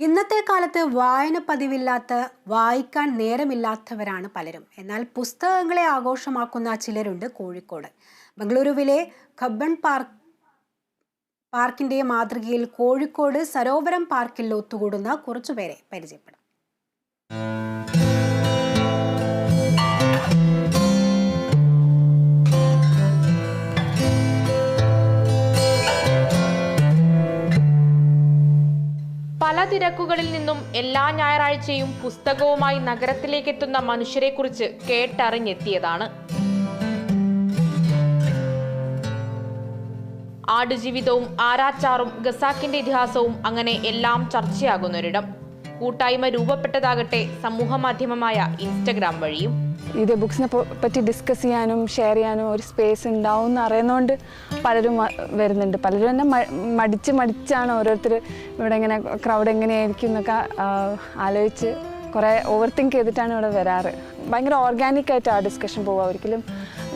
ഇന്നത്തെ കാലത്ത് വായന പതിവില്ലാത്ത വായിക്കാൻ നേരമില്ലാത്തവരാണ് പലരും. എന്നാൽ പുസ്തകങ്ങളെ ആഘോഷമാക്കുന്ന ചിലരുണ്ട് കോഴിക്കോട്. ബംഗളൂരുവിലെ ഖബ്ബൺ പാർക്ക് പാർക്കിന്റെ മാതൃകയിൽ കോഴിക്കോട് സരോവരം പാർക്കിൽ ഒത്തുകൂടുന്ന കുറച്ചുപേരെ പരിചയപ്പെടാം പല തിരക്കുകളിൽ നിന്നും എല്ലാ ഞായറാഴ്ചയും പുസ്തകവുമായി നഗരത്തിലേക്കെത്തുന്ന മനുഷ്യരെക്കുറിച്ച് കേട്ടറിഞ്ഞെത്തിയതാണ്. ആടുജീവിതവും ആരാച്ചാറും ഗസാക്കിന്റെ ഇതിഹാസവും അങ്ങനെ എല്ലാം ചർച്ചയാകുന്നൊരിടം. കൂട്ടായ്മ രൂപപ്പെട്ടതാകട്ടെ സമൂഹ മാധ്യമമായ ഇൻസ്റ്റഗ്രാം വഴിയും. ഇത് ബുക്സിനെ പറ്റി ഡിസ്കസ് ചെയ്യാനും ഷെയർ ചെയ്യാനും ഒരു സ്പേസ് ഉണ്ടാവും എന്ന് അറിയുന്നതുകൊണ്ട് പലരും വരുന്നുണ്ട്. പലരും തന്നെ മടിച്ച് മടിച്ചാണ് ഓരോരുത്തർ ഇവിടെ ഇങ്ങനെ ക്രൗഡ് എങ്ങനെയായിരിക്കും എന്നൊക്കെ ആലോചിച്ച് കുറേ ഓവർ തിങ്ക് ചെയ്തിട്ടാണ് ഇവിടെ വരാറ്. ഭയങ്കര ഓർഗാനിക് ആയിട്ട് ആ ഡിസ്കഷൻ പോവുക. ഒരിക്കലും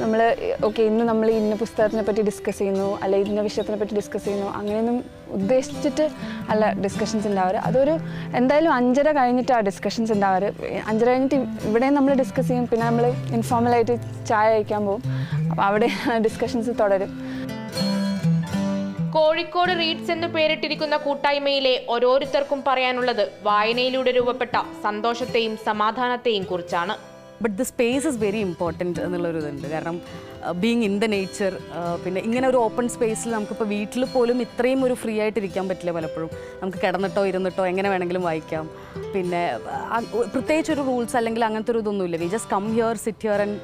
നമ്മൾ ഓക്കെ ഇന്ന് നമ്മൾ ഇന്ന പുസ്തകത്തിനെ പറ്റി ഡിസ്കസ് ചെയ്യുന്നു അല്ലെ ഇന്ന വിഷയത്തിനെ പറ്റി ഡിസ്കസ് ചെയ്യുന്നു അങ്ങനെയൊന്നും ഉദ്ദേശിച്ചിട്ട് അല്ല ഡിസ്കഷൻസ് ഉണ്ടാവാറ്. അതൊരു എന്തായാലും അഞ്ചര കഴിഞ്ഞിട്ട് ആ ഡിസ്കഷൻസ് ഉണ്ടാവാറ്. അഞ്ചര കഴിഞ്ഞിട്ട് ഇവിടെ നമ്മൾ ഡിസ്കസ് ചെയ്യും. പിന്നെ നമ്മൾ ഇൻഫോർമലായിട്ട് ചായ കഴിക്കാൻ പോകും അപ്പോൾ അവിടെ ഡിസ്കഷൻസ് തുടരും. കോഴിക്കോട് റീഡ്സ് എന്ന് പേരിട്ടിരിക്കുന്ന കൂട്ടായ്മയിലെ ഓരോരുത്തർക്കും പറയാനുള്ളത് വായനയിലൂടെ രൂപപ്പെട്ട സന്തോഷത്തെയും സമാധാനത്തെയും കുറിച്ചാണ്. But the space is very important എന്നുള്ളൊരു ഇതുണ്ട് കാരണം ബീങ് ഇൻ ദ നേച്ചർ പിന്നെ ഇങ്ങനെ ഒരു ഓപ്പൺ സ്പേസിൽ നമുക്കിപ്പോൾ വീട്ടിൽ പോലും ഇത്രയും ഒരു ഫ്രീ ആയിട്ടിരിക്കാൻ പറ്റില്ല പലപ്പോഴും. നമുക്ക് കിടന്നിട്ടോ ഇരുന്നിട്ടോ എങ്ങനെ വേണമെങ്കിലും വായിക്കാം. പിന്നെ ആ, പ്രത്യേകിച്ച് ഒരു റൂൾസ് അല്ലെങ്കിൽ അങ്ങനത്തെ ഒരു ഇതൊന്നുമില്ല. We just come here sit here and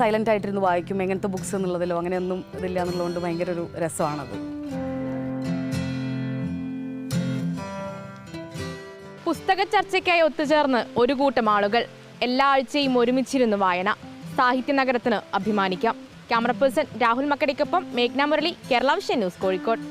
silent ആയിട്ടിരുന്ന് വായിക്കും. എങ്ങനത്തെ ബുക്സ് എന്നുള്ളതിലോ അങ്ങനെയൊന്നും ഇതില്ല എന്നുള്ളതുകൊണ്ട് ഭയങ്കര ഒരു രസമാണത്. പുസ്തക ചർച്ചയ്ക്കായി ഒത്തുചേർന്ന് ഒരു കൂട്ടം ആളുകൾ എല്ലാ ആഴ്ചയും ഒരുമിച്ചിരുന്ന് വായന. സാഹിത്യ നഗരത്തിന് അഭിമാനിക്കാം. ക്യാമറ പേഴ്സൺ രാഹുൽ മക്കടിക്കൊപ്പം മേഘ്ന മുരളി കേരള വിഷൻ ന്യൂസ് കോഴിക്കോട്.